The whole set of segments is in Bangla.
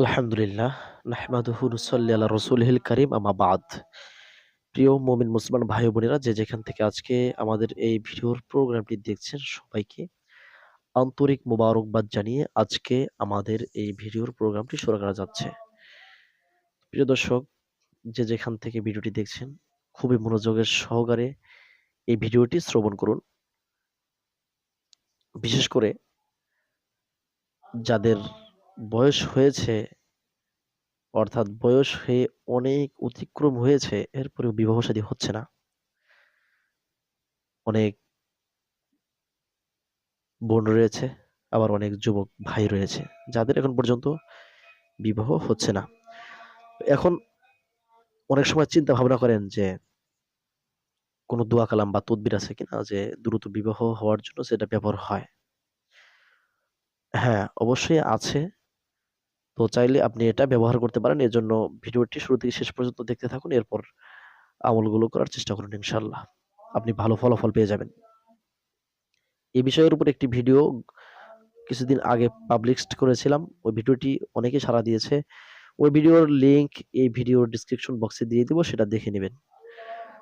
আলহামদুলিল্লাহ, নাহমাদুহু নুসাল্লি আলা রসুলহিল করিম আমা বাদ। প্রিয় মুমিন মুসলমান ভাই বোনেরা যে যেখান থেকে আজকে আমাদের এই ভিডিওর প্রোগ্রামটি দেখছেন সবাইকে আন্তরিক মোবারকবাদ জানিয়ে আজকে আমাদের এই ভিডিওর প্রোগ্রামটি শুরু করা যাচ্ছে। প্রিয় দর্শক, যে যেখান থেকে ভিডিওটি দেখছেন, খুবই মনোযোগের সহকারে এই ভিডিওটি শ্রবণ করুন। বিশেষ করে যাদের বয়স হয়েছে, অর্থাৎ বয়স হয়ে অনেক অতিক্রম হয়েছে, এরপরেও বিবাহ শাদী হচ্ছে না। অনেক বোন রয়েছে, আবার অনেক যুবক ভাই রয়েছে, যাদের এখন পর্যন্ত বিবাহ হচ্ছে না। এখন অনেক সময় চিন্তা ভাবনা করেন যে, কোনো দোয়া কালাম বা তদবির আছে কিনা যে, দ্রুত বিবাহ হওয়ার জন্য সেটা ব্যবহার হয়। হ্যাঁ অবশ্যই আছে। তো চাইলে আপনি এটা ব্যবহার করতে পারেন। এজন্য ভিডিওটি শুরু থেকে শেষ পর্যন্ত দেখতে থাকুন। এরপর আমলগুলো করার চেষ্টা করুন ইনশাল্লাহ আপনি ভালো ফলাফল পেয়ে যাবেন। এই বিষয়ের উপর একটি ভিডিও কিছুদিন আগে পাবলিশ করেছিলাম। ওই ভিডিওটি অনেকে সাড়া দিয়েছে। ওই ভিডিওর লিংক এই ভিডিওর ডিসক্রিপশন বক্সে দিয়ে দিব, সেটা দেখে নেবেন।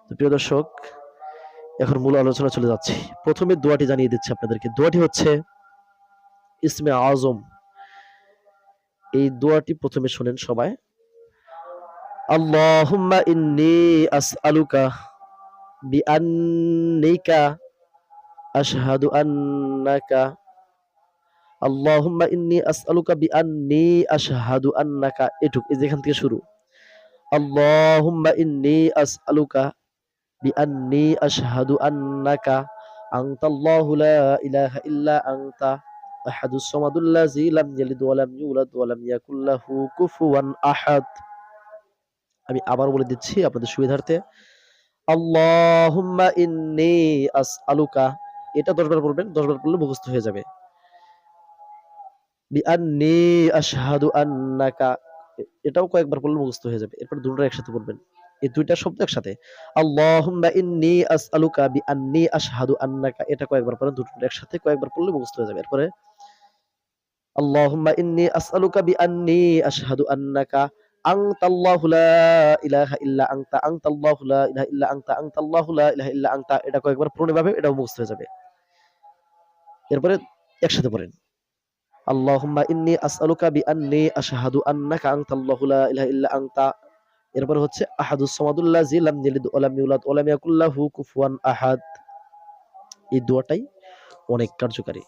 তো প্রিয় দর্শক, এখন মূল আলোচনা চলে যাচ্ছি। প্রথমে দোয়াটি জানিয়ে দিচ্ছি আপনাদেরকে। দোয়াটি হচ্ছে, ইসমে আজম এই দোয়াটি প্রথমে শোনেন সবাই। আল্লাহুম্মা ইন্নী আসআলুকা বিআন্নিকা আশহাদু আন্নাকা। আল্লাহুম্মা ইন্নী আসআলুকা বিআন্নী আশহাদু আন্নাকা। এটুক, এই যেখান থেকে শুরু। আল্লাহুম্মা ইন্নী আসআলুকা বিআন্নী আশহাদু আন্নাকা। আনতাল্লাহু লা ইলাহা ইল্লা আনতা। আমি আবার বলে দিচ্ছি আপনাদের সুবিধার্থে, আল্লাহুম্মা আসআলুকা। এটা 10 বার পড়বেন 10 বার পড়লে মুখস্থ হয়ে যাবে। আশহাদু আন্নাকা। এটাও কয়েকবার পড়লে মুখস্থ হয়ে যাবে, এরপর দুটো একসাথে পড়বেন। এই দুইটা শব্দ একসাথে, আল্লাহুম্মা ইন্নী আসআলুকা বিআন্নী আশহাদু আন্নাকা। এটা কয়েকবার পড়েন, দুটো একসাথে কয়েকবার পড়লে মুখস্থ হয়ে যাবে। এরপরে আল্লাহুম্মা ইন্নী আসআলুকা বিআন্নী আশহাদু আন্নাকা আনতাল্লাহু লা ইলাহা ইল্লা আনতা, আনতাল্লাহু লা ইলাহা ইল্লা আনতা, আনতাল্লাহু লা ইলাহা ইল্লা আনতা। এটা কয়েকবার পড়ুন এভাবে এটাও মুখস্থ হয়ে যাবে। এরপরে একসাথে পড়েন। আল্লাহুম্মা ইন্নী আসআলুকা বিআন্নী আশহাদু আন্নাকা আনতাল্লাহু লা ইলাহা ইল্লা আনতা। এরপর হচ্ছে, আহাদুস সামাদুল্লাযী লাম ইয়ালিদ ওয়া লাম ইউলাদ ওয়া লাম ইয়াকুল লাহু কুফুয়ান আহাদ। এই দোয়াটাই অনেক কার্যকারী।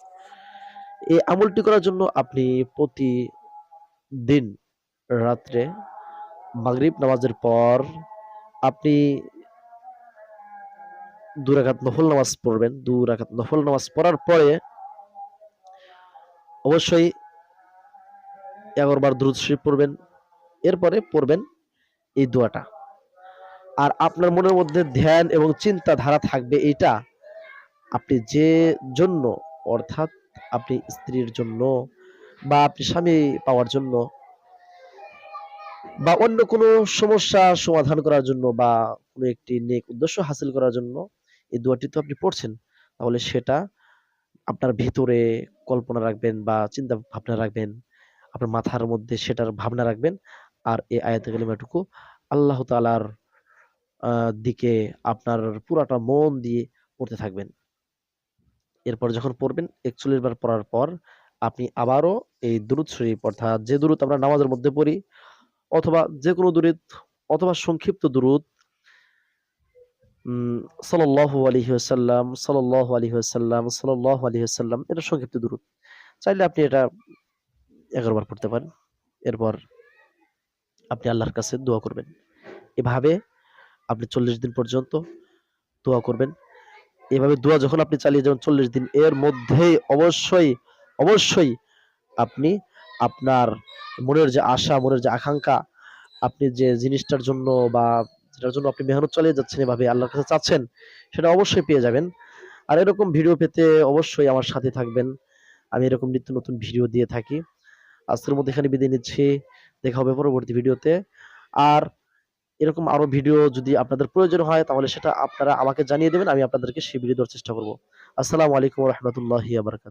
এই আমলটি করার জন্য আপনি প্রতিদিন রাত্রে মাগরিব নামাজের পর আপনি দু নফল নামাজ পড়বেন। দু নফল নামাজ পড়ার পরে অবশ্যই এগারো বার দ্রুত শরীফ পড়বেন। এরপরে পড়বেন এই দোয়াটা। আর আপনার মনের মধ্যে ধ্যান এবং চিন্তা ধারা থাকবে এটা আপনি যে জন্য অর্থাৎ আপনি স্ত্রীর জন্য বা আপনি স্বামী পাওয়ার জন্য বা অন্য কোনো সমস্যা সমাধান করার জন্য বা কোনো একটি নেক উদ্দেশ্য হাসিল করার জন্য এই দোয়াটি তো আপনি পড়ছেন, তাহলে সেটা আপনার ভিতরে কল্পনা রাখবেন বা চিন্তা ভাবনা রাখবেন, আপনার মাথার মধ্যে সেটার ভাবনা রাখবেন আর এই আয়াতে কালিমাটুকু আল্লাহ তালার দিকে আপনার পুরাটা মন দিয়ে পড়তে থাকবেন। এরপর যখন পড়বেন একচল্লিশ বার পড়ার পর আপনি আবারও এই দুরুদ শরীফ, অর্থাৎ যে দুরুদ আমরা নামাজের মধ্যে পড়ি অথবা যে কোনো দুরুদ অথবা সংক্ষিপ্ত দুরুদ সাল্লাল্লাহু আলাইহি ওয়াসাল্লাম, সাল্লাল্লাহু আলাইহি ওয়াসাল্লাম, সাল্লাল্লাহু আলাইহি ওয়াসাল্লাম, এটা সংক্ষিপ্ত দুরুদ। চাইলে আপনি এটা এগারো বার পড়তে পারেন। এরপর আপনি আল্লাহর কাছে দোয়া করবেন। এভাবে আপনি চল্লিশ দিন পর্যন্ত দোয়া করবেন। এভাবে দোয়া যখন আপনি চালিয়ে যাবেন চল্লিশ দিন, এর মধ্যেই অবশ্যই অবশ্যই আপনি আপনার মনের যে আশা, মনের যে আকাঙ্ক্ষা, আপনি যে জিনিসটার জন্য বা যেটার জন্য আপনি মেহনত চালিয়ে যাচ্ছেন এভাবে আল্লাহর কাছে চাচ্ছেন, সেটা অবশ্যই পেয়ে যাবেন। আর এরকম ভিডিও পেতে অবশ্যই আমার সাথে থাকবেন। আমি এরকম নিত্য নতুন ভিডিও দিয়ে থাকি। আজকের মধ্যে এখানে বিদায় নিচ্ছি। দেখা হবে পরবর্তী ভিডিওতে। আর এরকম আরও ভিডিও যদি আপনাদের প্রয়োজন হয়, তাহলে সেটা আপনারা আমাকে জানিয়ে দেবেন, আমি আপনাদেরকে সেই ভিডিও দেওয়ার চেষ্টা করব। আসসালামু আলাইকুম রহমতুল্লাহ বারকাত